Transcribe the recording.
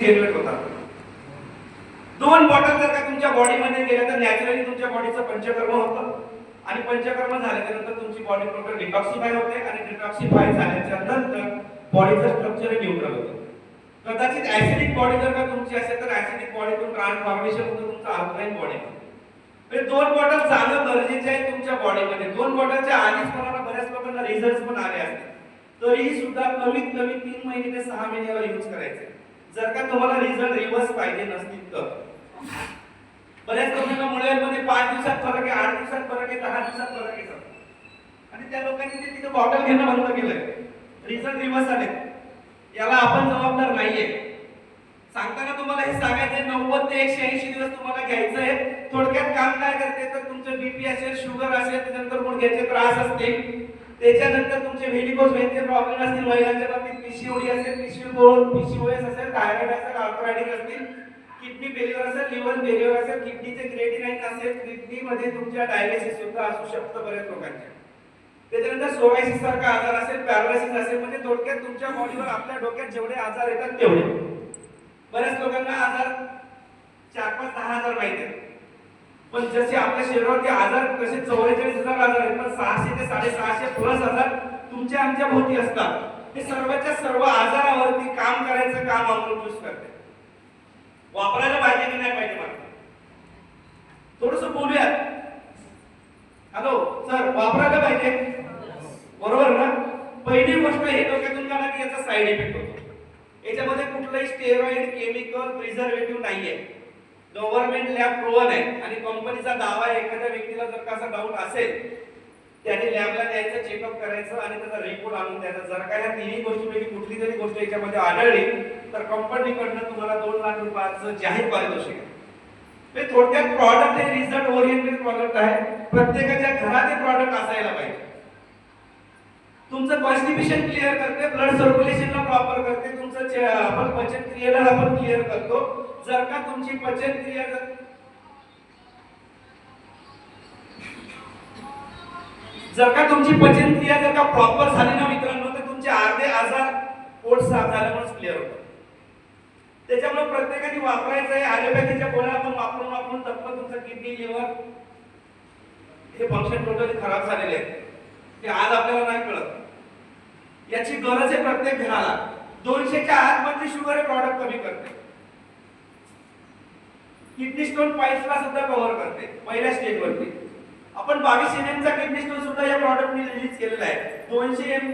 Generate होतात दोन bottle जर का तुमच्या बॉडीमध्ये गेल्या तर नॅचरली तुमच्या बॉडीचं पंचकर्म होतं. आणि पंचकर्म झाल्याच्यानंतर तुमची बॉडी प्रॉपर डिटॉक्सिफाय होते आणि डिटॉक्सिफाय झाल्याच्यानंतर बॉडीचं स्ट्रक्चर न्यूट्रल होतं. कदाचित ऍसिडिक बॉडी जर का तुमची असेल तर ऍसिडिक बॉडीतून ट्रान्सफॉर्मेशन होतं तुमचं अल्कलाईन बॉडी म्हणजे दोन बॉटल जाणं गरजेचे आहे तुमच्या बॉडीमध्ये दोन बॉटलच्या आधीच कोणाला बऱ्याच लोकांना रिझल्ट पण आले असतील. तरीही सुद्धा कमीत कमी तीन महिने ते सहा महिन्याला यूज करायचे. जर का तुम्हाला रिझल्ट रिव्हर्स पाहिजे नसतील तर. बऱ्याच लोकांना मुलांमध्ये पाच दिवसात फरक आहे आठ दिवसात फरक आहे दहा दिवसात फरक आहे आणि त्या लोकांनी ते तिथं बॉटल घेणं बंद केलंय. रिझल्ट रिव्हर्स आले याला आपण जबाबदार नाहीये. सांगताना तुम्हाला हे सांगायचंय नव्वद ते एकशे ऐंशी दिवस तुम्हाला घ्यायचं आहे. थोडक्यात काम काय करते तर तुमचं बीपी असेल शुगर असेल त्याच्यानंतर गुडघ्याचे त्रास असतील. त्याच्यानंतर तुमचे व्हेडिकोज व्हेनचे प्रॉब्लेम असतील महिलांच्या बाबतीत पीसीओडी असेल पीसीओ पीसीओएस असेल थायरॉइड असेल आर्थरायटिस असतील किडनी फेल्युअर असेल लिव्हर फेल्युअर असेल किडनीचे क्रेटिनाईन असेल किडनीमध्ये तुमच्या डायलिसिस सुद्धा असू शकतं बऱ्याच लोकांच्या त्याच्यानंतर सोरायसिस सारखा आजार असेल पॅरालिसिस असेल म्हणजे थोडक्यात तुमच्या बॉडीवर आपल्या डोक्यात जेवढे आजार येतात तेवढे. बऱ्याच लोकांना आजार चार पाच दहा हजार माहिती आहेत. पण जसे आपल्या शरीरावरती आजार कसे चौवेचाळीस हजार आजार आहेत. ते साडेसहाशे प्लस हजार तुमच्या आमच्या भोवती असतात. हे सर्वच्या सर्व आजारावरती काम करायचं काम अमृत ज्यूस करते. वापरायला पाहिजे की नाही पाहिजे मला? थोडस बोलूयात. हॅलो सर वापरायला पाहिजे? बरोबर ना? पहिली गोष्ट हे डोक्यातून काढा की याचा साईड इफेक्ट होतो. याच्यामध्ये कुठलंही स्टेरॉइड केमिकल प्रिझर्वेटिव्ह नाहीये. गव्हर्नमेंट लॅब प्रोवन आहे. आणि कंपनीचा दावा आहे एखाद्या व्यक्तीला जर का असा डाऊट असेल त्याने लॅबला द्यायचं चेकअप करायचं आणि त्याचा रिपोर्ट आणून द्यायचा. जर का या तिन्ही गोष्टीपैकी कुठली तरी गोष्ट याच्यामध्ये आढळली तर कंपनीकडनं तुम्हाला दोन लाख रुपयाचं जाहीर पारितोषिक आहे. म्हणजे थोडक्यात प्रॉडक्ट हे रिझल्ट ओरिएंटेड प्रॉडक्ट आहे. प्रत्येकाच्या घरात हे प्रॉडक्ट असायला पाहिजे. तुमचं कॉन्स्टिपेशन क्लिअर करते ब्लड सर्क्युलेशनला प्रॉपर करते तुमचं आपण पचन क्रियेला आपण क्लिअर करतो. जर का तुमची पचन जर का तुमची पचनक्रिया जर का प्रॉपर झाली ना मित्रांनो तर तुमचे अर्धे आजार पोट साफ झाल्यामुळेच क्लिअर होतात त्याच्यामुळे प्रत्येकाने वापरायचं आहे. ॲलोपॅथीच्या गोळ्या आपण वापरून वापरून तत्व तुमचं किडनी लिव्हर हे फंक्शन टोटली खराब झालेले आहे. ते आज आपल्याला नाही कळत. याची गरज आहे प्रत्येक घराला. दोनशेच्या आतमध्ये शुगर हे प्रॉडक्ट कमी करते. किडनी स्टोन पाईल्सला सुद्धा कव्हर करते पहिल्या स्टेजवरती आपण बावीस एम चा किडनी स्टोन सुद्धा या प्रॉडक्टने रिलीज केलेला आहे. दोनशे एम